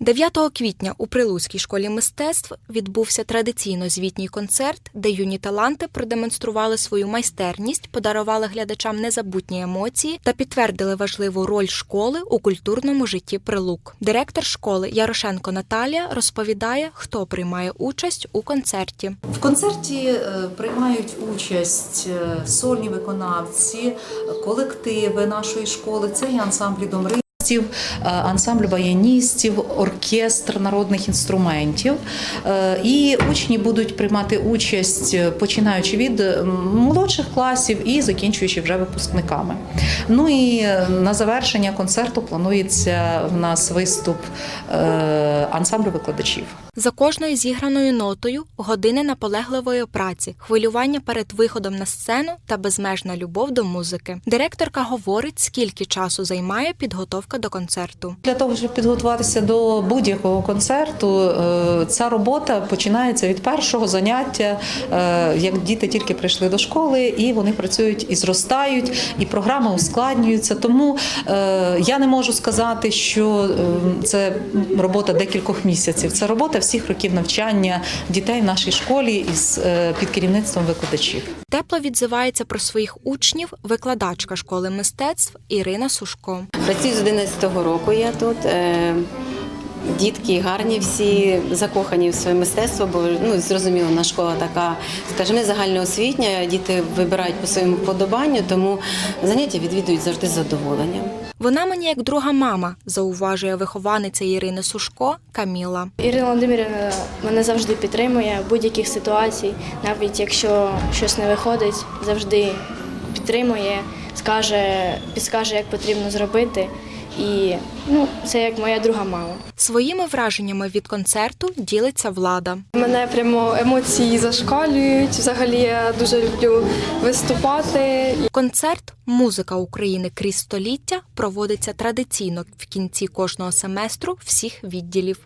9 квітня у Прилуцькій школі мистецтв відбувся традиційно звітній концерт, де юні таланти продемонстрували свою майстерність, подарували глядачам незабутні емоції та підтвердили важливу роль школи у культурному житті Прилук. Директор школи Ярошенко Наталія розповідає, хто приймає участь у концерті. В концерті е, приймають участь е, сольні виконавці, колективи нашої школи. Це і ансамблі домри. Е, Ансамбль баяністів, оркестр народних інструментів. Е, І учні будуть приймати участь, е, починаючи від молодших класів і закінчуючи вже випускниками. Ну і на завершення концерту планується в нас виступ ансамблю викладачів. За кожною зіграною нотою години наполегливої праці, хвилювання перед виходом на сцену та безмежна любов до музики. Директорка говорить, скільки часу займає підготовка до концерту. Для того, щоб підготуватися до будь-якого концерту, е, ця робота починається від першого заняття, е, як діти тільки прийшли до школи, і вони працюють і зростають, і програми ускладнюються. Тому е, я не можу сказати, що е, це робота декількох місяців. Це робота всіх років навчання дітей в нашій школі із під керівництвом викладачів. Тепло відзивається про своїх учнів викладачка школи мистецтв Ірина Сушко. Працюю з 11-го року я тут. Е, Дітки гарні, всі закохані в своє мистецтво, бо ну зрозуміло, наша школа така, скажімо, загальноосвітня. Діти вибирають по своєму вподобанню, тому заняття відвідують завжди з задоволенням. Вона мені як друга мама, зауважує вихованиця Ірини Сушко Каміла. Ірина Володимирівна мене завжди підтримує в будь-яких ситуацій, навіть якщо щось не виходить, завжди підтримує, скаже, підскаже, як потрібно зробити. І ну, це як моя друга мама. Своїми враженнями від концерту ділиться влада. Мене прямо емоції зашкалюють. Взагалі я дуже люблю виступати. Концерт Музика України крізь століття проводиться традиційно в кінці кожного семестру всіх відділів.